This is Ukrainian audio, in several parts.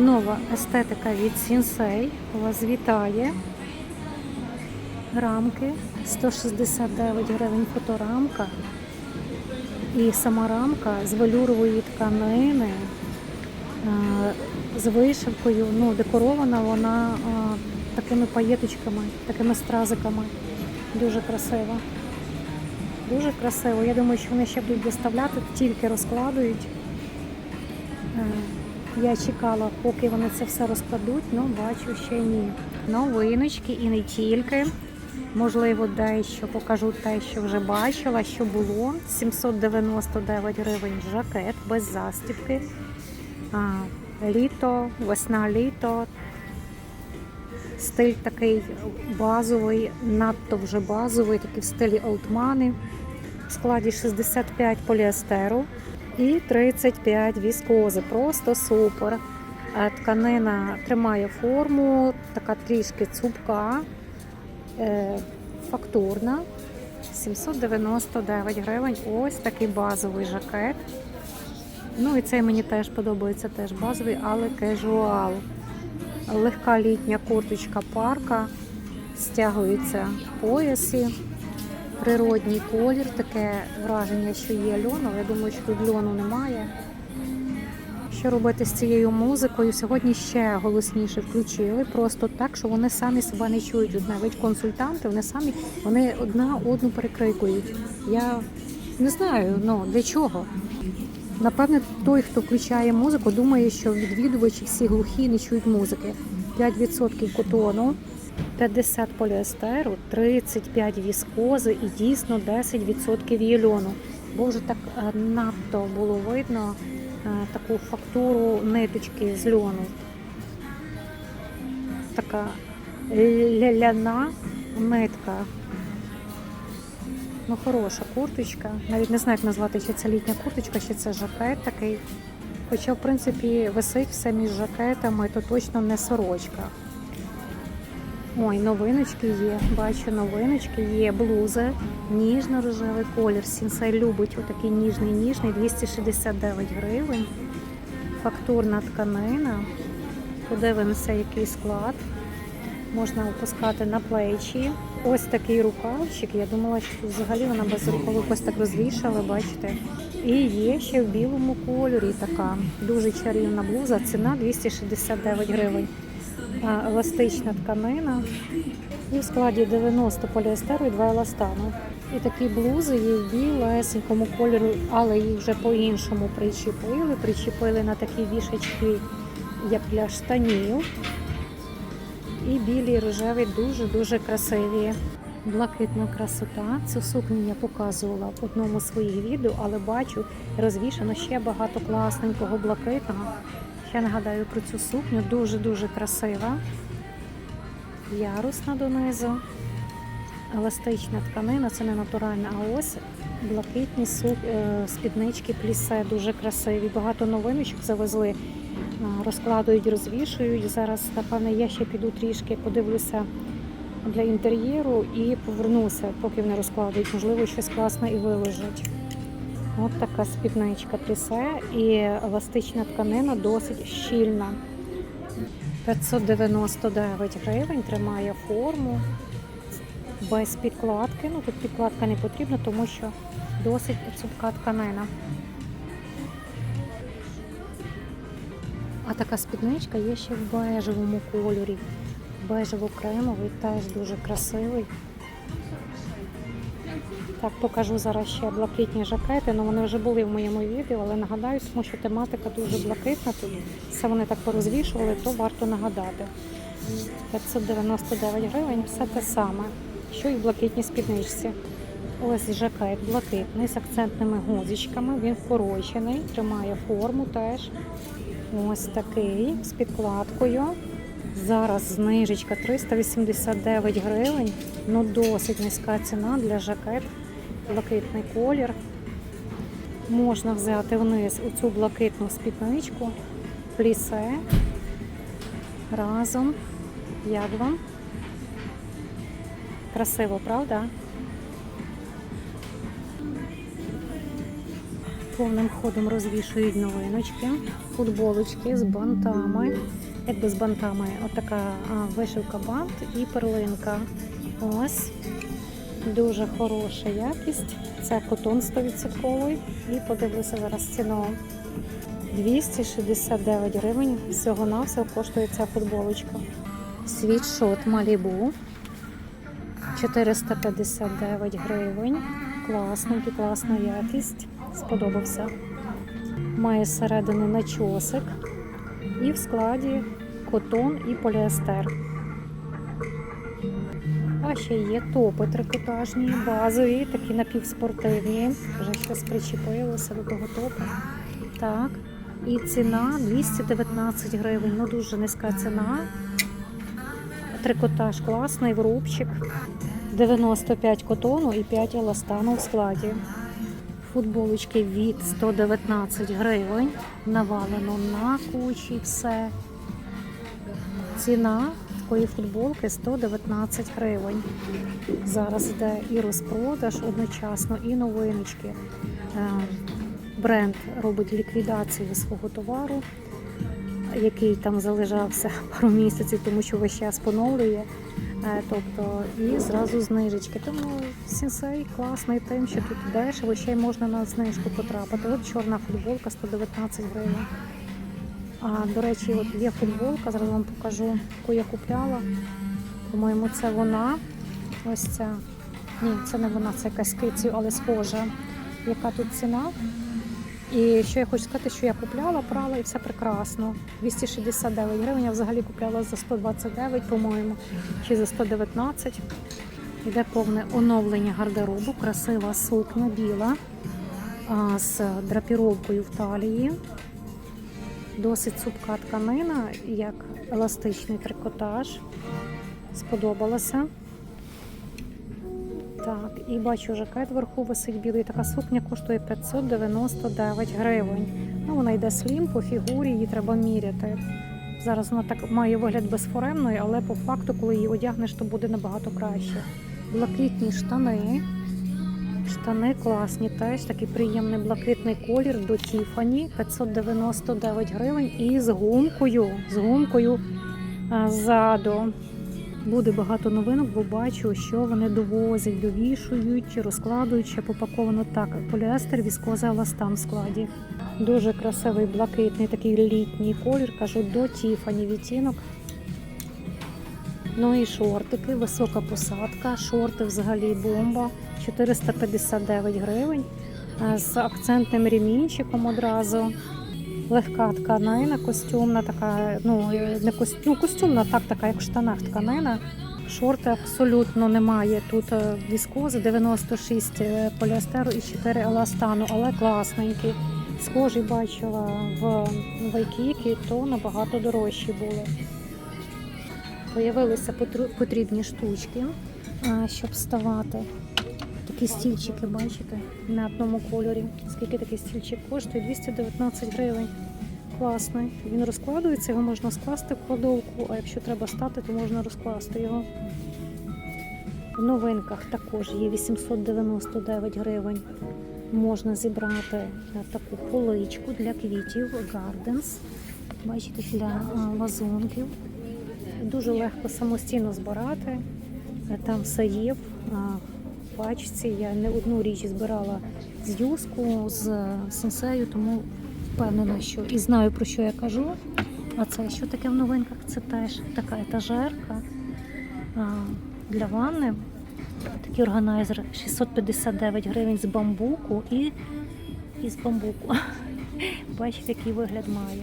Нова естетика від Сінсей вас вітає. Рамки 169 гривень фоторамка. І сама рамка з велюрової тканини, е, з вишивкою, ну, декорована вона е, такими паєточками, такими стразиками. Дуже красиво. Дуже красиво. Я думаю, що вони ще будуть виставляти, тільки розкладують. Я чекала, поки вони це все розкладуть, але бачу ще ні. Новиночки і не тільки. Можливо, дещо покажу те, що вже бачила, що було. 799 гривень жакет без застібки. А, літо, весна, літо. Стиль такий базовий, надто вже базовий, такий в стилі олдмани. В складі 65 поліестеру і 35 віскози. Просто супер. Е, Тканина тримає форму, така трішки цупка, е, фактурна. 799 гривень. Ось такий базовий жакет. Ну і цей мені теж подобається, теж базовий, але кежуал. Легка літня курточка парка, стягується в поясі. Природній колір, таке враження, що є льон, але я думаю, що тут льону немає. Що робити з цією музикою? Сьогодні ще голосніше включили, просто так, що вони самі себе не чують. От навіть консультанти, вони самі вони одна одну перекрикують. Я не знаю, ну для чого. Напевне, той, хто включає музику, думає, що відвідувачі всі глухі не чують музики. 5% котону, 50 поліестеру, 35 віскози і дійсно 10% єльону. Бо вже так е, надто було видно е, таку фактуру ниточки з льону. Така ляляна нитка. Ну, хороша курточка. Навіть не знаю, як назвати, чи це літня курточка, чи це жакет такий. Хоча, в принципі, висить все між жакетами, то точно не сорочка. Ой, новиночки є. Бачу, новиночки є. Блуза, ніжно-рожевий колір. Сінсей любить отакий ніжний ніжний 269 гривень. Фактурна тканина. Подивимося, який склад. Можна опускати на плечі. Ось такий рукавчик. Я думала, що взагалі вона без рукавик ось так розвішала, бачите. І є ще в білому кольорі така дуже чарівна блуза. Ціна 269 гривень. Еластична тканина. І в складі 90 поліестеру і 2 еластану. І такі блузи є в білесенькому кольорі, але їх вже по-іншому причепили. Причепили на такі вішечки, як для штанів. І білі і рожеві дуже-дуже красиві. Блакитна красота. Цю сукню я показувала в одному з своїх відео, але бачу, розвішано ще багато класненького блакитного. Ще нагадаю про цю сукню. Дуже-дуже красива. Ярусна донизу. Еластична тканина, це не натуральна, а ось блакитні сук... е, спіднички плісе, дуже красиві. Багато новиночок завезли, розкладують, розвішують. Зараз, напевне, я ще піду трішки, подивлюся для інтер'єру і повернуся, поки вони розкладують. Можливо, щось класне і виложать. От така спідничка плісе і еластична тканина досить щільна. 599 гривень, тримає форму без підкладки. Ну тут підкладка не потрібна, тому що досить цупка тканина. А така спідничка є ще в бежевому кольорі. Бежево-кремовий, теж дуже красивий. Так, покажу зараз ще блакитні жакети. Ну вони вже були в моєму відео, але нагадаю, тому що тематика дуже блакитна. Тут все вони так порозвішували, то варто нагадати. 599 гривень, все те саме, що і в блакитній спідничці. Ось жакет блакитний з акцентними гузичками. Він вкорочений, тримає форму теж. Ось такий з підкладкою. Зараз знижечка 389 гривень. Ну досить низька ціна для жакет. Блакитний колір. Можна взяти вниз оцю блакитну спідничку, плісе. Разом. Як вам? Красиво, правда? повним ходом розвішують новиночки, футболочки з бантами. Якби з бантами, отака вишивка бант і перлинка. Ось. Дуже хороша якість. Це котон 100%. І подивлюся зараз ціну. 269 гривень. Всього-навсього коштує ця футболочка. Світшот Малібу. 459 гривень. Класненький, класна якість. Сподобався. Має зсередини начосик. І в складі котон і поліестер. Ще є топи трикотажні, базові, такі напівспортивні. Вже щось причепилося до того топу. Так. І ціна 219 гривень. Ну дуже низька ціна. Трикотаж класний, врубчик. 95 котону і 5 еластану в складі. Футболочки від 119 гривень. Навалено на кучі все. Ціна такої футболки 119 гривень. Зараз йде і розпродаж одночасно, і новиночки. Е, Бренд робить ліквідацію свого товару, який там залежався пару місяців, тому що весь час поновлює. Е, Тобто і зразу знижечки. Тому сенсей класний тим, що тут дешево, ще й можна на знижку потрапити. От чорна футболка 119 гривень. А до речі, от є футболка, зараз вам покажу, яку я купляла. По-моєму, це вона. Ось ця. Ні, це не вона, це якась кицю, але схожа. Яка тут ціна? І що я хочу сказати, що я купляла, прала і все прекрасно. 269 гривень. Я взагалі купляла за 129, по-моєму, чи за 119. Іде повне оновлення гардеробу, красива сукня біла а, з драпіровкою в талії. Досить цупка тканина, як еластичний трикотаж. Сподобалося. Так, і бачу, жакет вверху висить білий. Така сукня коштує 599 гривень. Ну, вона йде слім по фігурі, її треба міряти. Зараз вона так має вигляд безформенної, але по факту, коли її одягнеш, то буде набагато краще. Блакитні штани. Штани класні, теж такий приємний блакитний колір до Тіфані 599 гривень і з гумкою, з гумкою ззаду. Буде багато новинок, бо бачу, що вони довозять, довішують, розкладують, ще попаковано так. Поліестер, віскоза, еластан в складі. Дуже красивий блакитний такий літній колір, кажу, до Тіфані відтінок. Ну і шортики, висока посадка, шорти взагалі бомба, 459 гривень з акцентним ремінчиком одразу. Легка тканина, костюмна, така, ну, не костюм, ну, костюмна, так, така, як в штанах тканина. Шорти абсолютно немає. Тут е, віскози, 96 е, поліестеру і 4 еластану, але класненькі. Схожі бачила в Вайкікі, то набагато дорожчі були. Появилися потрібні штучки, щоб вставати. Такі стільчики, бачите, на одному кольорі. Скільки такий стільчик коштує? 219 гривень. Класний. Він розкладується, його можна скласти в кладовку, а якщо треба стати, то можна розкласти його. В новинках також є 899 гривень. Можна зібрати таку поличку для квітів Gardens. Бачите, для вазонків. Дуже легко самостійно збирати. Е, Там все є в пачці. Я не одну річ збирала з юску, з е, сенсею, тому впевнена, що і знаю про що я кажу. А це що таке в новинках? Це теж така етажерка для ванни. Такий органайзер 659 гривень з бамбуку і, і з бамбуку. Бачите, який вигляд має.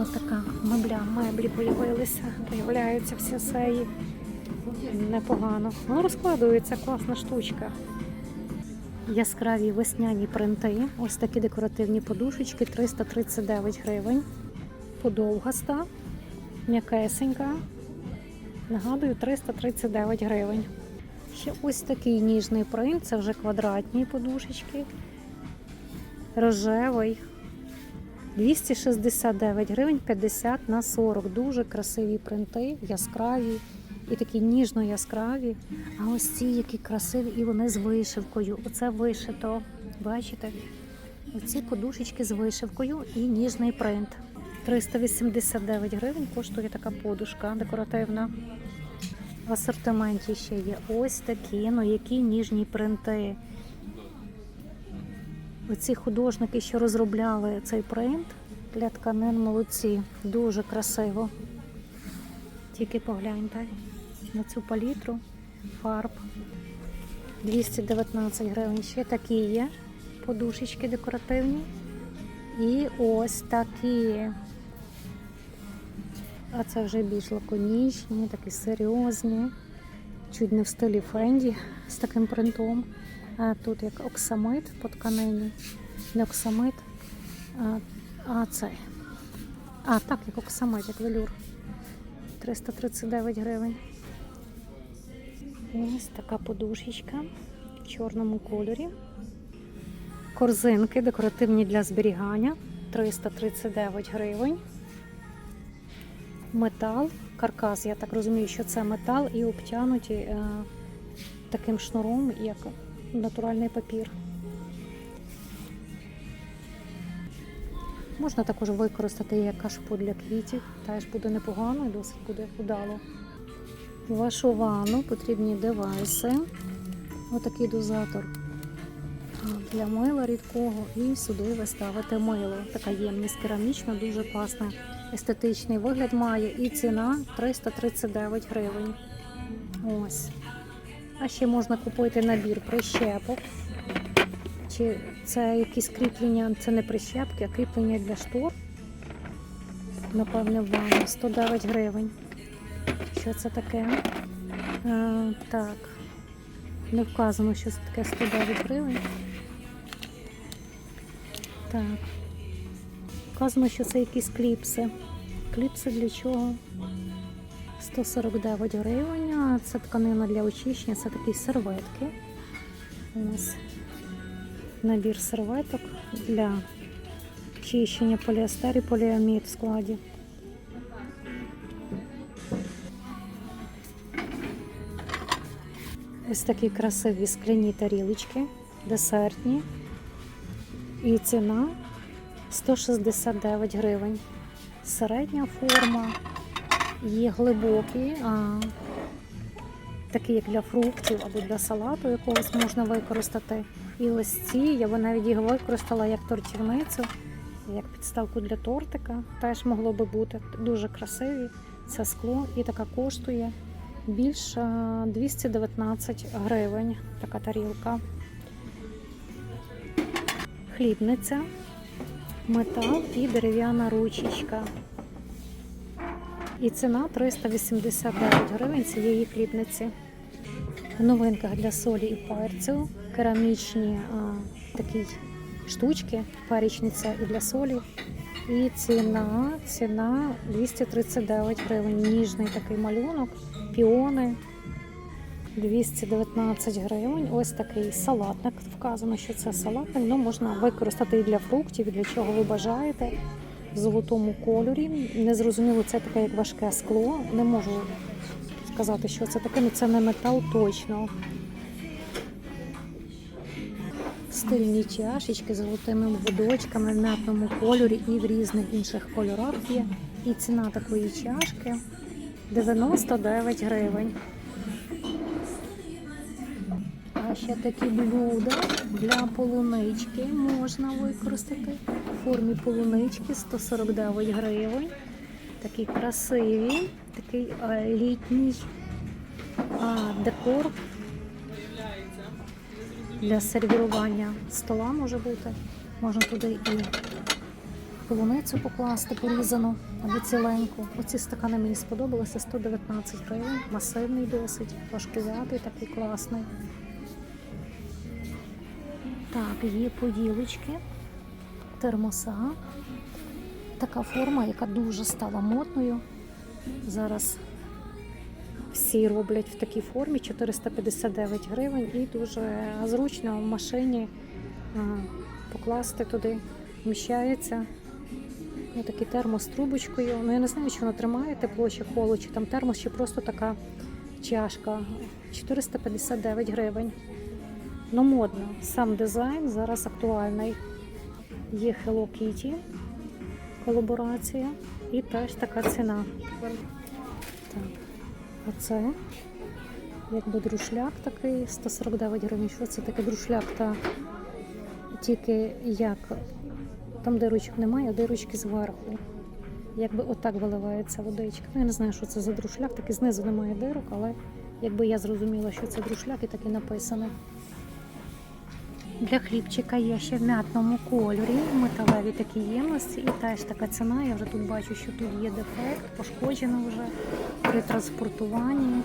Ось така мебля, меблі появилися, появляються в сесеї. Непогано. Ну, розкладується класна штучка. Яскраві весняні принти. Ось такі декоративні подушечки 339 гривень. Подовгаста, м'якесенька. Нагадую, 339 гривень. Ще ось такий ніжний принт, це вже квадратні подушечки. Рожевий. 269 гривень 50 на 40. Дуже красиві принти, яскраві і такі ніжно яскраві. А ось ці які красиві, і вони з вишивкою. Оце вишито. Бачите? Оці подушечки з вишивкою і ніжний принт. 389 гривень коштує така подушка декоративна. В асортименті ще є ось такі, ну які ніжні принти. Оці художники, що розробляли цей принт для тканин молодці. Дуже красиво. Тільки погляньте на цю палітру фарб. 219 гривень. Ще такі є подушечки декоративні. І ось такі. А це вже більш лаконічні, такі серйозні. Чуть не в стилі Фенді з таким принтом. Тут як оксамит по тканині. Не оксамит, а, а цей. А, так, як оксамит, як велюр. 339 гривень. Ось така подушечка в чорному кольорі. Корзинки декоративні для зберігання 339 гривень. Метал, каркас, я так розумію, що це метал і обтянуті е, таким шнуром, як натуральний папір. Можна також використати як кашпо для квітів, теж буде непогано і досить буде удало. В вашу ванну потрібні девайси. Отакий дозатор для мила рідкого і сюди ви ставите мило. Така ємність керамічна, дуже класна. Естетичний вигляд має і ціна 339 гривень. Ось. А ще можна купити набір прищепок. Чи це якісь кріплення, це не прищепки, а кріплення для штор. Напевне, в ванну 109 гривень. Що це таке? А, так. Не вказано, що це таке 109 гривень. Так. Вказано, що це якісь кліпси. Кліпси для чого? 149 гривень. Це тканина для очищення, це такі серветки. Ось. Набір серветок для очищення поліестер і поліамід в складі. Ось такі красиві скляні тарілочки, десертні. І ціна 169 гривень. Середня форма, є глибокі, а, такі як для фруктів або для салату якогось можна використати. І ці, я би навіть їх використала як тортівницю, як підставку для тортика. Теж могло би бути дуже красиві. Це скло і така коштує більше 219 гривень. Така тарілка. Хлібниця, метал і дерев'яна ручечка. І ціна 389 гривень цієї хлібниці. В новинках для солі і перцю, керамічні а, такі штучки, перечниця і для солі. І ціна, ціна 239 гривень. Ніжний такий малюнок, піони 219 гривень. Ось такий салатник. Вказано, що це салатник. Ну, можна використати і для фруктів, і для чого ви бажаєте. В золотому кольорі. Незрозуміло, це таке як важке скло. Не можу сказати, що це таке, але це не метал точно. Стильні чашечки з золотими водочками в мятному кольорі і в різних інших кольорах є. І ціна такої чашки 99 гривень. А ще такі блюда для полунички можна використати. В формі полунички 149 гривень. Такі красиві, такий е, літній декор для сервірування стола може бути. Можна туди і полуницю покласти порізану або ціленьку. Оці стакани мені сподобалися 119 гривень. Масивний досить, важкуватий, такий класний. Так, є поділочки, термоса. Така форма, яка дуже стала модною. Зараз всі роблять в такій формі 459 гривень і дуже зручно в машині покласти туди, вміщається. Ось такий термос з трубочкою. Ну я не знаю, чи воно тримає тепло чи холод, чи там термос, чи просто така чашка. 459 гривень. Ну, модно. Сам дизайн зараз актуальний. Є Hello Kitty колаборація і теж така ціна. Так, оце якби друшляк такий 149 гривень. Що це таке друшляк? Так. Тільки як там дирочок немає, а дирочки зверху. Якби отак виливається водичка. Ну, я не знаю, що це за друшляк, такий знизу немає дирок, але якби я зрозуміла, що це друшляк, і так і написано. Для хлібчика є ще в м'ятному кольорі, металеві такі ємності, і теж така ціна. Я вже тут бачу, що тут є дефект, пошкоджено вже при транспортуванні.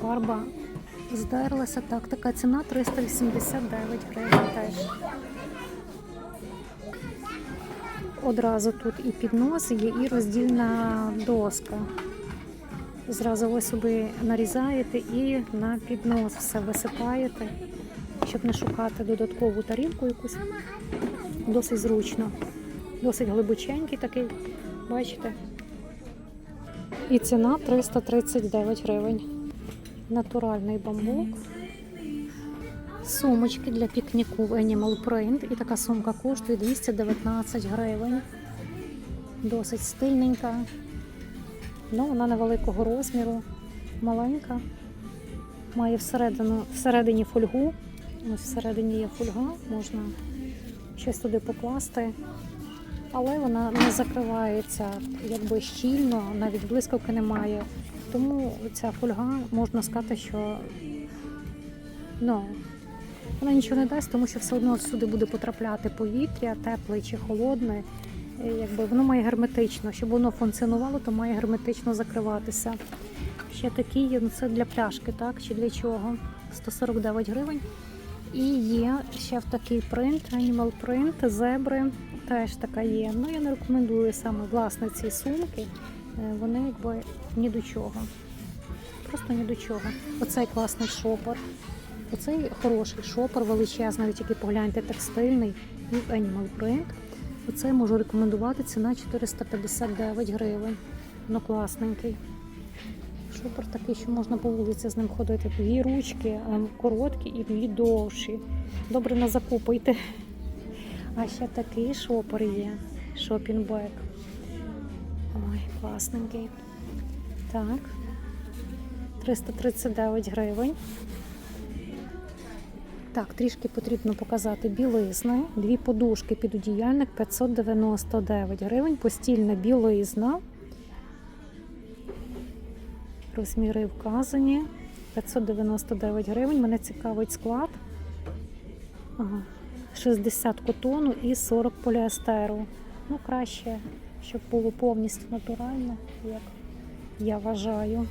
Фарба здерлася. Так, така ціна 389 гривень теж. Одразу тут і піднос є, і роздільна доска. Зразу ви собі нарізаєте і на піднос все висипаєте, щоб не шукати додаткову тарілку якусь. Досить зручно. Досить глибоченький такий, бачите? І ціна 339 гривень. Натуральний бамбук. Сумочки для пікніку в Animal Print. І така сумка коштує 219 гривень. Досить стильненька. Ну, вона невеликого розміру, маленька. Має всередину, всередині фольгу. Ось всередині є фольга, можна щось туди покласти. Але вона не закривається якби щільно, навіть блискавки немає. Тому ця фольга можна сказати, що ну, вона нічого не дасть, тому що все одно сюди буде потрапляти повітря, тепле чи холодне. Якби воно має герметично. Щоб воно функціонувало, то має герметично закриватися. Ще такі є, ну це для пляшки, так? Чи для чого? 149 гривень. І є ще в такий принт, Animal Print, зебри теж така є. Ну я не рекомендую саме власне ці сумки. Е, Вони якби ні до чого. Просто ні до чого. Оцей класний шопер. Оцей хороший шопер, величезний, тільки погляньте, текстильний і Animal Print. Оцей можу рекомендувати ціна 459 гривень. Ну класненький. Шопер такий, що можна по вулиці з ним ходити. Дві ручки, короткі і дві довші. Добре не закупуйте. А ще такий шопер є. Шопінбек. Ой, класненький. Так. 339 гривень. Так, трішки потрібно показати білизни. Дві подушки під одіяльник 599 гривень. Постільна білизна. Розміри вказані. 599 гривень. Мене цікавить склад. Ага. 60 котону і 40 поліестеру. Ну, краще, щоб було повністю натурально, як я вважаю.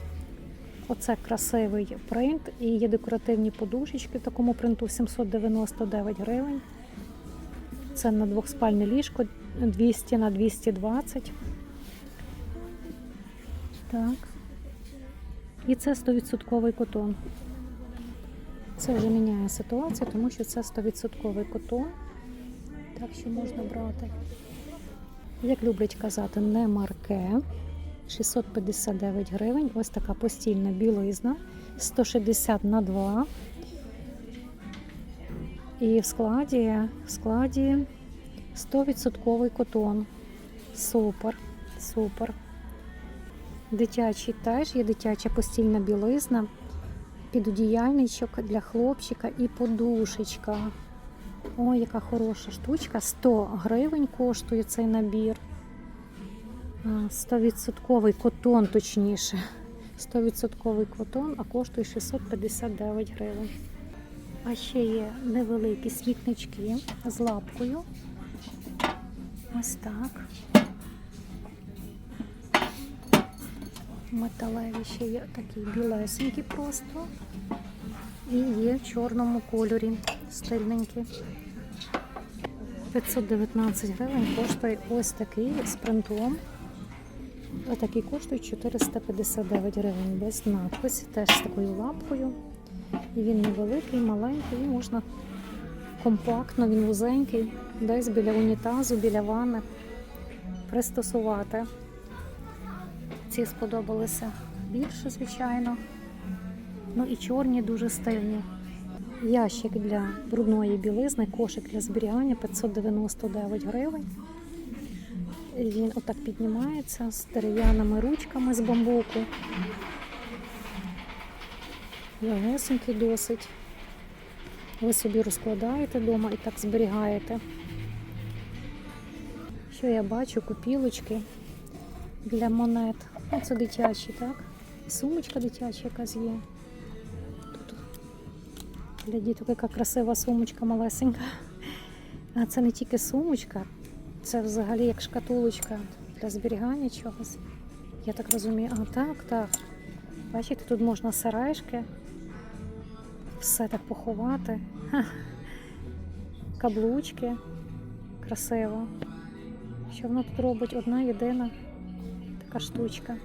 Оце красивий принт і є декоративні подушечки в такому принту 799 гривень. Це на двохспальне ліжко 200 на 220. Так. І це 100% котон. Це вже міняє ситуацію, тому що це 100% котон. Так що можна брати. Як люблять казати, не марке. 659 гривень. Ось така постільна білизна. 160 на 2. І в складі, в складі 100% котон. Супер, супер. Дитячий теж є дитяча постільна білизна, підодіяльничок для хлопчика і подушечка. Ой, яка хороша штучка. 100 гривень коштує цей набір. 100% котон, точніше. 100% котон, а коштує 659 гривень. А ще є невеликі світнички з лапкою. Ось так. Металеві ще є такі білесенькі просто. І є в чорному кольорі стильненькі. 519 гривень коштує ось такий з принтом. Отакий коштує 459 гривень без надписі, теж з такою лапкою. І він невеликий, маленький, і можна компактно, він вузенький, десь біля унітазу, біля ванни пристосувати. Ці сподобалися більше, звичайно. Ну і чорні дуже стильні. Ящик для брудної білизни, кошик для зберігання 599 гривень. Він отак піднімається з дерев'яними ручками з бамбуку. Легесенький досить. Ви собі розкладаєте вдома і так зберігаєте. Що я бачу? Купілочки для монет. Ну, це дитячі, так? Сумочка дитяча якась є. Тут для діток яка красива сумочка малесенька. А це не тільки сумочка, це взагалі як шкатулочка для зберігання чогось. Я так розумію. А так, так. Бачите, тут можна сережки, все так поховати. Каблучки. Красиво. Що воно тут робить? Одна єдина така штучка.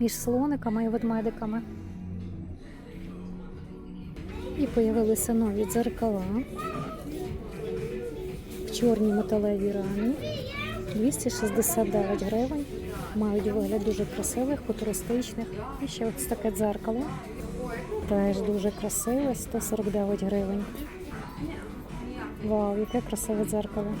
Між слониками і ведмедиками. І появилися нові дзеркала в чорній металевій рамі. 269 гривень. Мають вигляд дуже красивих, футуристичних. І ще ось таке дзеркало. Теж дуже красиве, 149 гривень. Вау, яке красиве дзеркало.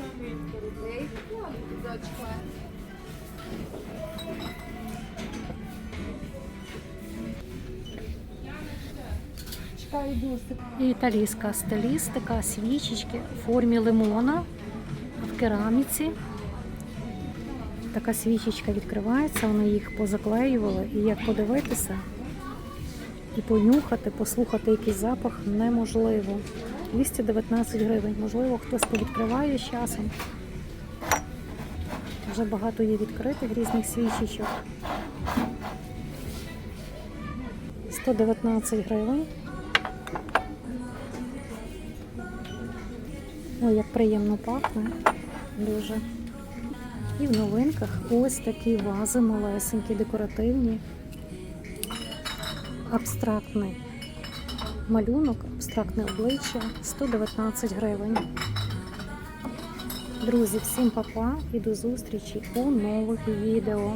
І італійська стилістика, свічечки в формі лимона в кераміці. Така свічечка відкривається, вони їх позаклеювали. І як подивитися і понюхати, послухати якийсь запах неможливо. 219 гривень. Можливо, хтось повідкриває з часом. Вже багато є відкритих різних свічечок. 119 гривень. Ой, як приємно пахне. Дуже. І в новинках ось такі вази малесенькі, декоративні, абстрактний малюнок, абстрактне обличчя 119 гривень. Друзі, всім па-па і до зустрічі у нових відео.